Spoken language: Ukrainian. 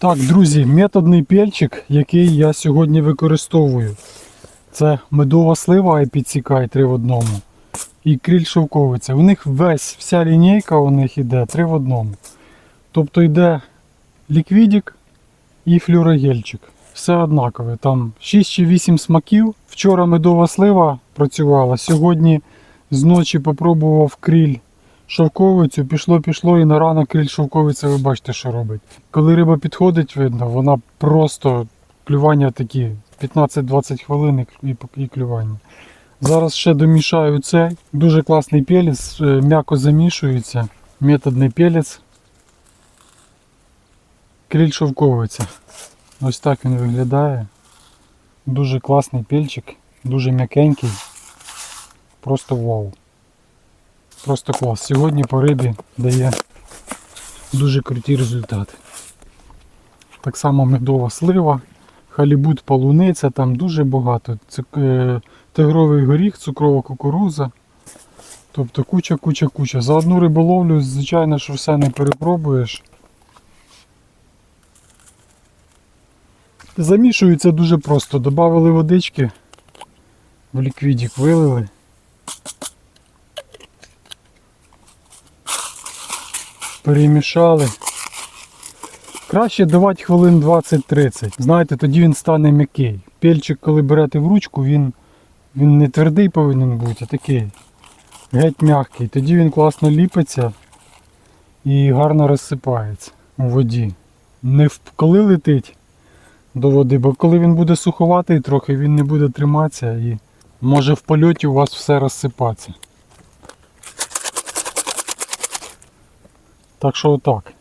Так, друзі, методний пельчик, який я сьогодні використовую. Це медова слива IPCK 3 в одному. І кріль шовковиця. У них весь, вся лінійка у них іде 3 в одному. Тобто йде ліквідік і флюрогельчик. Все однакове. Там 6 чи 8 смаків. Вчора медова слива працювала. Сьогодні зночі попробував кріль шовковицю, пішло, пішло і на ранок кріль шовковиця, ви бачите, що робить. Коли риба підходить, видно, вона просто клювання такі 15-20 хвилин і клювання. Зараз ще домішаю цей. Дуже класний пелець, м'яко замішується. Методний пелець. Кріль шовковиця. Ось так він виглядає. Дуже класний пельчик, дуже м'якенький. Просто вау. Просто клас. Сьогодні по рибі дає дуже круті результати. Так само медова слива, халібут полуниця, там дуже багато. Це е, тигровий горіх, цукрова кукуруза. Тобто куча, куча, куча. За одну риболовлю, звичайно, що все не перепробуєш. Замішується дуже просто. Добавили водички, в ліквідік вилили. Перемішали. Краще давати хвилин 20-30. Знаєте, тоді він стане м'який. Пельчик, коли берете в ручку, він, він не твердий повинен бути, а такий геть м'який. Тоді він класно ліпиться і гарно розсипається у воді. Не коли летить до води, бо коли він буде суховатий трохи, він не буде триматися і може в польоті у вас все розсипатися. Так що отак.